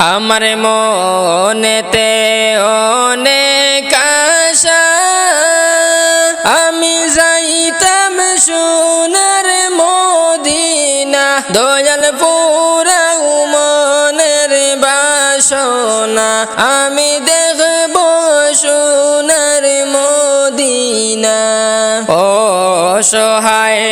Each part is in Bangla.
আমার মনেতে অনেক আমি যাইতাম সোনার মদিনা, দয়াল পুরা মনের বাসনা। আমি দেখব সোনার মদিনা। সহায়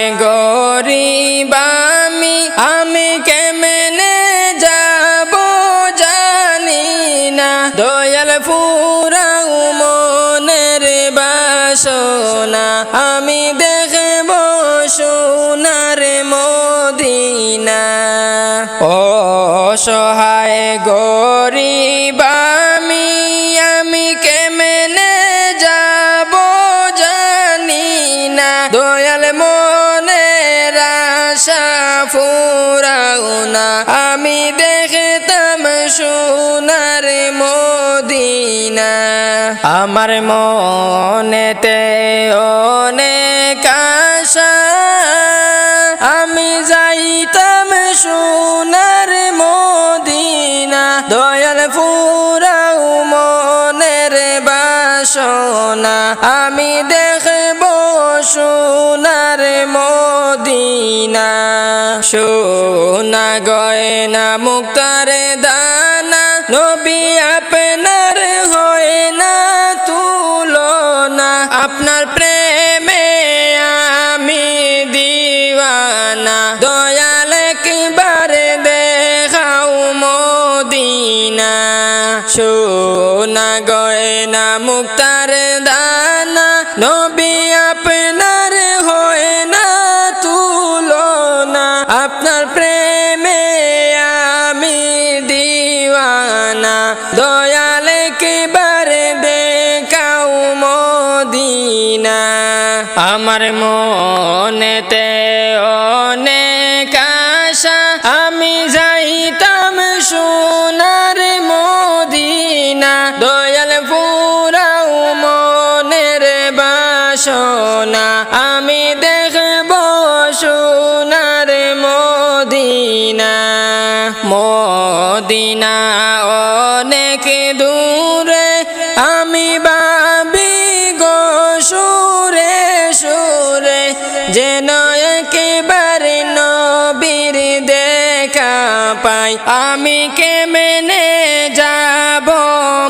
বাসনা আমি দেখব সোনার মদিনা। ও সহায় গরিব আমি আমি কেমনে যাব জানি না। দয়াল মনের আশা ফুরাও না, আমি দেখতাম সোনার মদিনা। আমার মনেতে অনেক আশা। আমি যাইতাম সোনার মদিনা। দয়াল ফুরাও মনের বাসনা। আমি দেখব সোনার মদিনা। সোনা গয়না মুক্তার দানা নবী আপনার হয় না তুলনা। আপনার প্রেমে আমি দিওয়ানা। দয়াল একবার দেখাও মদিনা। সোনা গয়না মুক্তার দানা। নবী আপনার আমার মনেতে অনেক আশা। আমি যাইতাম সোনার মদিনা। দয়াল পুরাও মনের বাসনা। আমি দেখব সোনার মদিনা। মদিনা যেন একেবারে নবীর দেখা পাই। আমি কেমনে যাব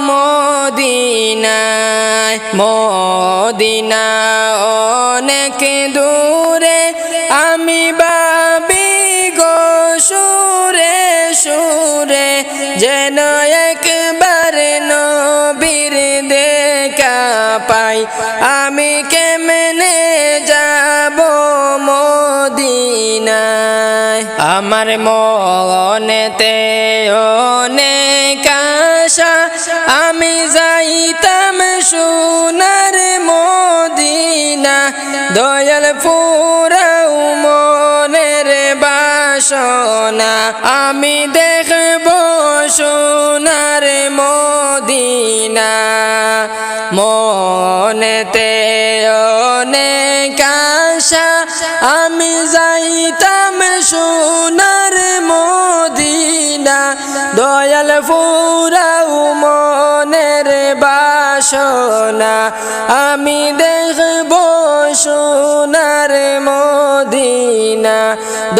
মদিনায়? মদিনা অনেক দূরে। আমি ভাবি গো সুরে সুরে, যেন একবার নবীর দেখা পাই। আমি কেমনে যাব আমার মনেতে অনেক আশা। আমি যাইতাম সোনার মদিনা, দয়াল পুরাও মনের বাসনা। আমি দেখব সোনার মদিনা। মনেতে অনেক আশা, আমি যাইতাম সোনার মদিনা। দয়াল ফুরাও মনের বাসনা, আমি দেখব সোনার মদিনা।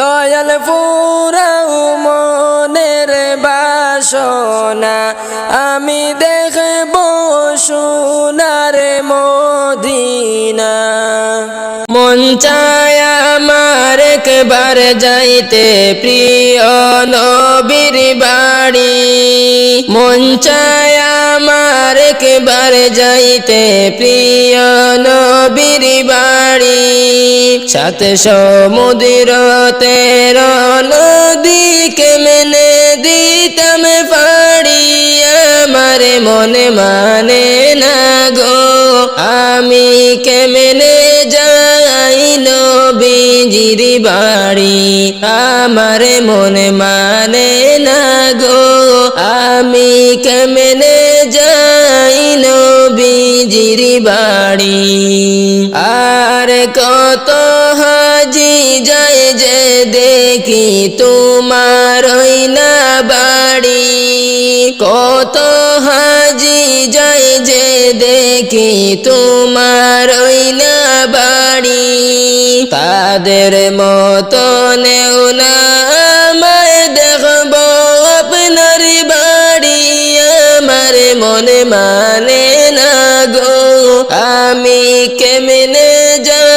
দয়াল ফুরাও মনের বাসনা চায় আমার একবার যাইতে প্রিয় নবীর বাড়ি। মন চায় আমার একবার যাইতে প্রিয় নবীর বাড়ি। সাত সমুদ্র তের নদীকে মেনে দিতাম পাড়ি। আমার মনে মানে না গো, আমি কেমনে নবীজির বাড়ি। আমার মনে মানে না গো, আমি কেমনে যাই নবীজির বাড়ি? আর কত হাজার হাজি যায় যে দেখি তোমার না বাড়ি। কত হাজি যায় যে দেখি তোমার না বাড়ি। তাদের মতো নেও না আমায় আপনার বাড়ি। মনে মানে না গো, আমি কেমনে যাই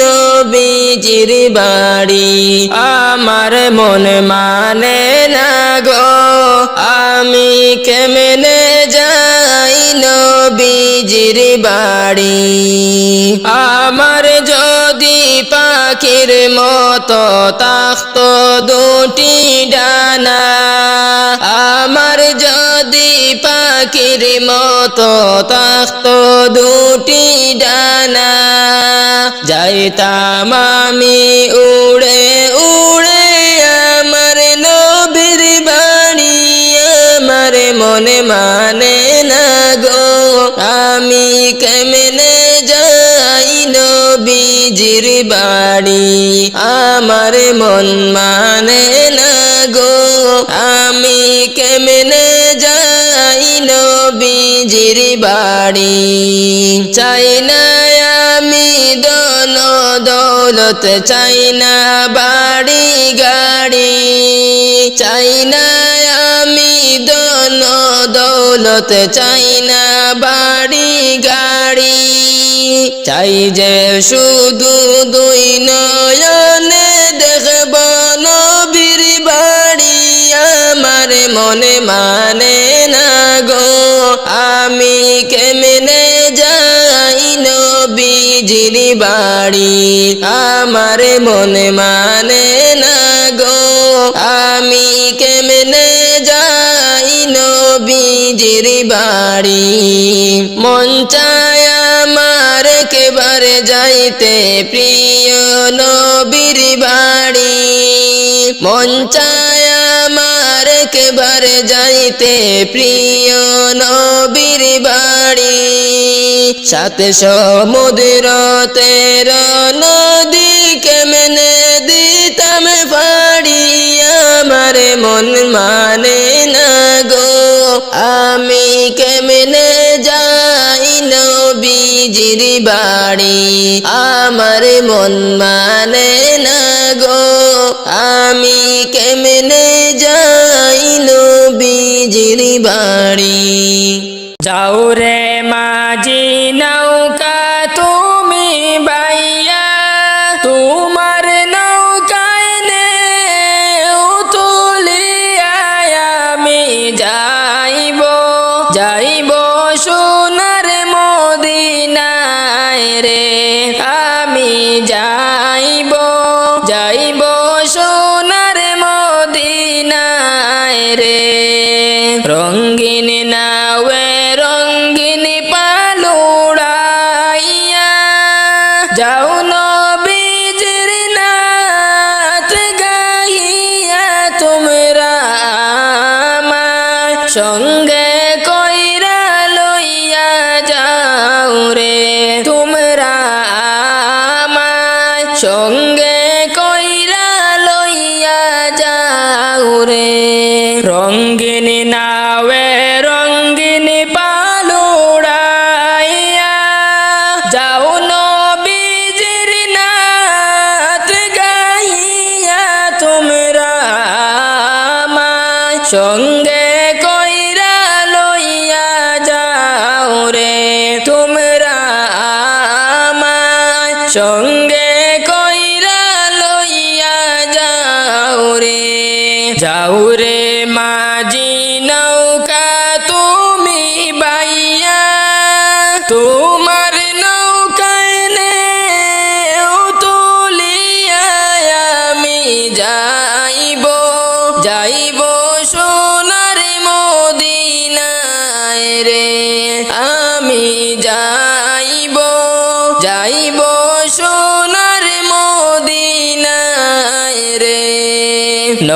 নবীজির বাড়ি। আমার মন মানে না গো, আমি কেমনে যাই নবীজির বাড়ি। আমার যদি পাখির মতো তাক্ত দুটি ডানা, আমার যদি পাখির মতো তাক্ত দুটি ডানা। যাইতাম আমি উড়ে উড়ে আমার নবীর বাড়ি। আমার মনে মানে না গো, আমি কেমনে যাই নবীজির বাড়ি? আমার মন মানে বাড়ি চাই না আমি দন দৌলত, চাই না বাড়ি গাড়ি। চাই না আমি দন দৌলত, চাই না বাড়ি গাড়ি। চাই যে শুধু দুই নয়নে দেখব আমার মনে মানে না গো। আমি কেমনে যাই নবীজির বাড়ি? আমার মনে মানে না গো। আমি কেমনে যাই নবীজির বাড়ি? মন চায় আমার কেবারে যাইতে প্রিয় নবীর বাড়ি। মন চায় আমার কেবারে যাইতে প্রিয় নবীর বাড়ি। সাথে সমুদ্র তের নদী কেমনে দিতাম পাড়ি? আমার মন মানে না গো, আমি কেমনে যাই নবীজির বাড়ি। আমার মন মানে না গো, আমি কেমনে যাই নবীজির বাড়ি? যাও রে মাঝি সঙ্গে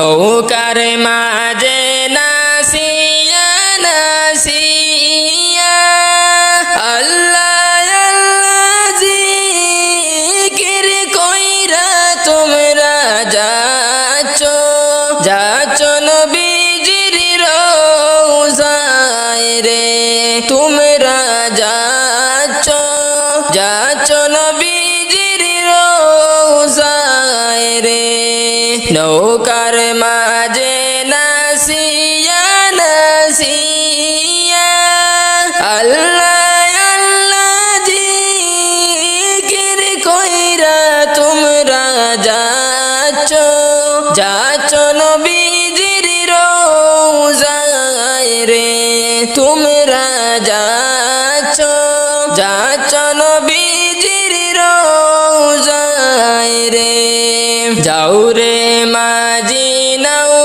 নৌকার মাঝে নৌকার মাঝে নাসিয়া নাসিয়া। আল্লাহ আল্লাহ জিকির কইরা তোমরা যাচ্ছ। যাচ্ছ নবীজির রোজায় রে, তোমরা যাচ্ছ। যাচ্ছ নবীজির রোজায় রে, যাও রে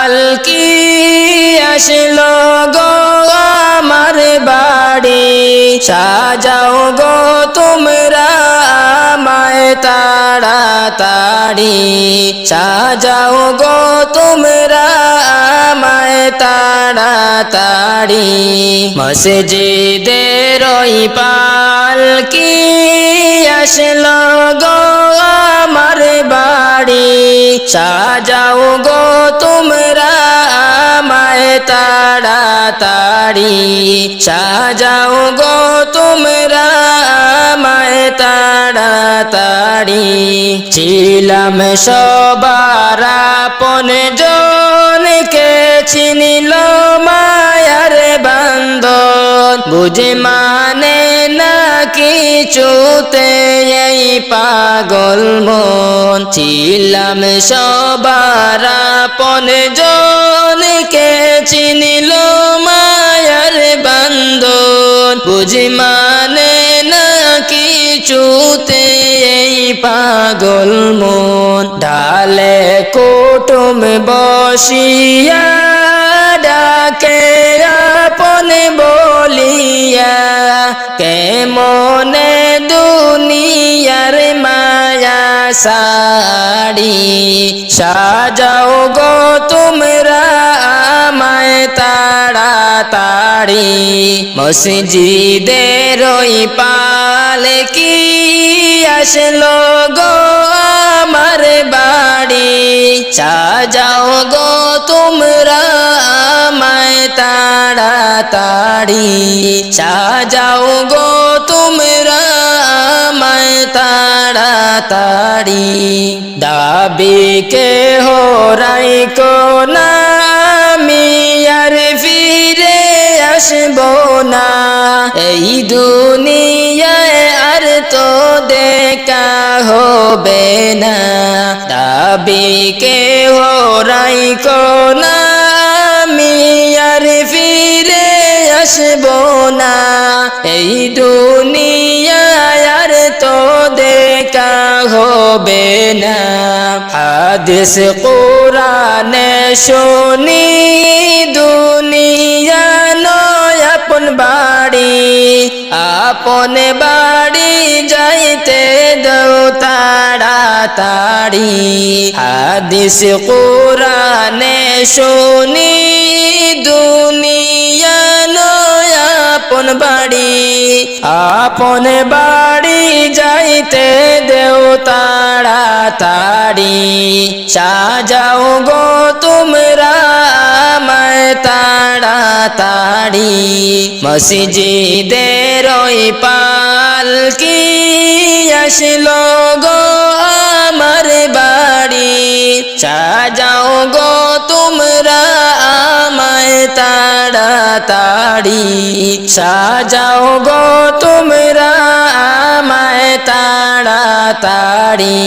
পালকি আসলো গো আমার বাড়ি? সাজাও গো তোমরা তাড়াতাড়ি সাজাও গো তোমরা আমায় তাড়াতাড়ি মসজিদের ওই পালকি আসলো গো আমার বাড়ি? সাজাও গো তোমরা আমায় তাড়াতাড়ি সাজাও গো তোমরা আমায় তাড়াতাড়ি ছিলাম সবার আপন জনকে চিনিল মায়ার বান্দন বুঝে মানে কিছুতে এই পাগল মন। ছিলাম সবার আপন জনকে চিনিল মায়ার বান্ধন বুঝি মানে না কিছুতে এই পাগল মন? ডালে কুটুম বসিয়া ডাকে সাড়ি সাজাও গো তোমরা আমায় তাড়াতাড়ি মসজিদের ওই পালে কি আসলো গো আমার বাড়ি সাজাও গো তোমরা আমায় তাড়াতাড়ি সাজাও গো তোমরা আমায় তাড়াতাড়ি দাবি কে হো রাই কো নামি আর ফিরে আসব না। এই দুনিয়ায় আর তো দেখা হবে না। দাবি কে হো রাই কো নামি আর ফিরে আসব না। এই দুনিয়ায় হবে না। হাদিস কোরআনে শুনি, দুনিয়া নয় আপন বাড়ি। আপন বাড়ি যাইতে দৌ তাড়াতাড়ি। হাদিস কোরআনে শুনি, দুনিয়া নয় আপন বাড়ি। আপন বাড়ি যাইতে দেও তাড়াতাড়ি। সাজাও গো তোমরা আমায় তাড়াতাড়ি। মসজিদের ওই পালকি আসলো গো আমার বাড়ি। সাজাও গো তোমরা তাড়াতাড়ি সাজাও গো, তোমরা আমায় তাড়াতাড়ি।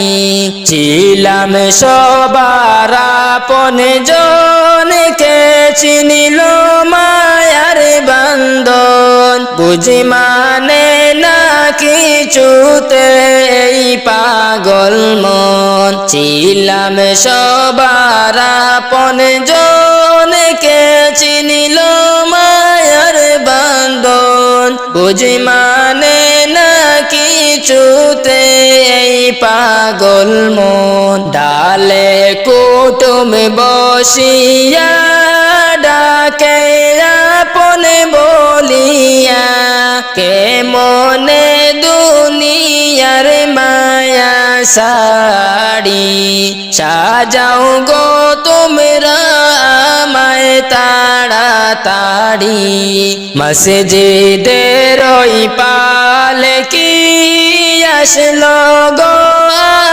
ছিলাম সবার আপন জনকে চিনিল মায়ার বান্ধন। বুঝি মানে না কিছুতে এই পাগল মন। ছিলাম সবার আপন জনকে চিনিল মায়ার বান্ধন বুঝি মানে না কিছুতে এই পাগল মন। ডালে কুটুম বসিয়া ডাকে আপন বলিয়া, কে মনে দুনিয়ার মায়া সাড়ি। সাজাও গো তোমরা তাড়াতাড়ি মসজিদের ওই পালকি আসলো গো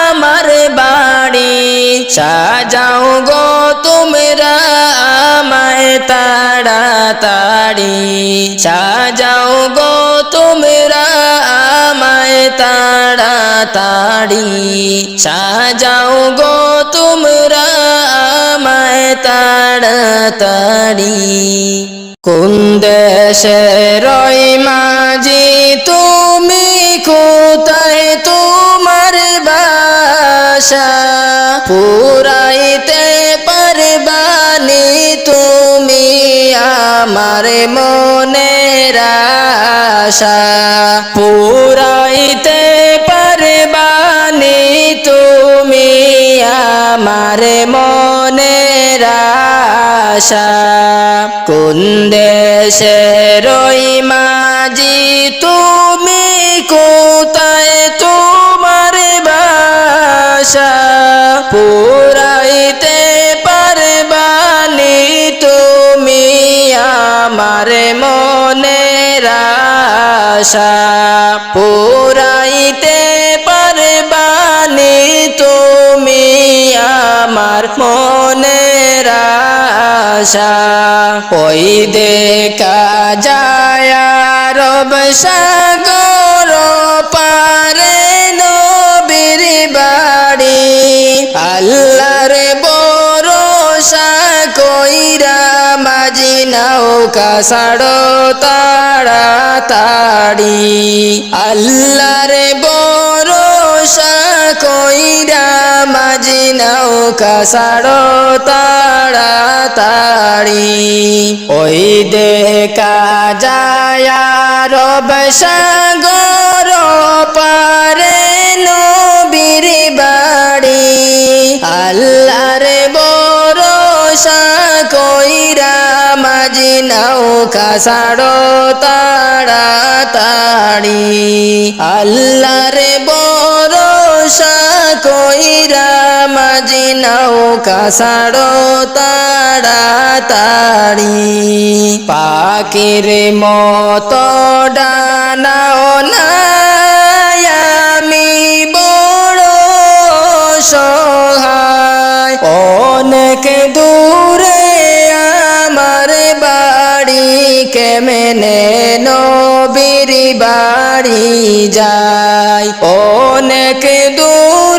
আমার বাড়ি? সাজাও গো তোমরা আমায় তাড়াতাড়ি। সাজাও গো তোমরা আমায় তাড়াতাড়ি। সাজাও গো তোমরা আমায় তাড়াতাড়ি। কোন দেশে রই মাঝি, তুমি কোথায় তোমার বাসা পুরাইতে পারবানি তুমি আমার মনে আশা। পুরাইতে পারবানি তুমি আমার মনের আশা কোন দেশে রই মাঝি তুমি? কোথায় তোমার বাসা পুরাইতে পারবানি তুমি আমার মনের আশা। পুরাইতে পারবানি তুমি আমার মনের আশা ওই দেখা যায় রব সাগর পারে নবীর বাড়ি। আল্লাহর বরসা কইরা মাঝি নৌকা সাড়ো তাড়াতাড়ি। আল্লাহর বরসা কইরা মাঝি নৌকা সাড়ো তাড়াতাড়ি। ওই দেখা যায় রব সাগর পারে নবীর বাড়ি। আল্লাহর বরসা কইরা মাঝি নৌকা সাড়ো তাড়াতাড়ি। আল্লাহর বরসা মাঝি নৌকা সাড়ো তাড়াতাড়ি। পাখির মতো ডানাও নাই আমি বড় সহায়। অনেক দূরে আমার বাড়ি কেমনে নবীর বাড়ি যায়? অনেক দূরে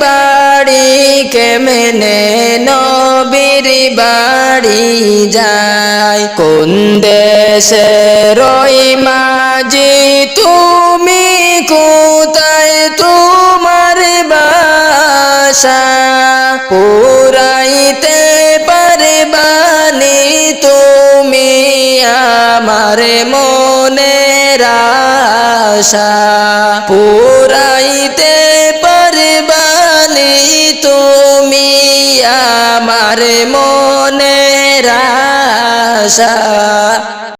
বাড়ি কেমনে নবীর বাড়ি যায়? কোন দেশে রই মাঝি, তুমি কোথায় তোমার বাসা? পুরাইতে পারবানি তুমি আমার মনের আশা। পুরাইতে পারবানি তুমি আমার মনে আশা।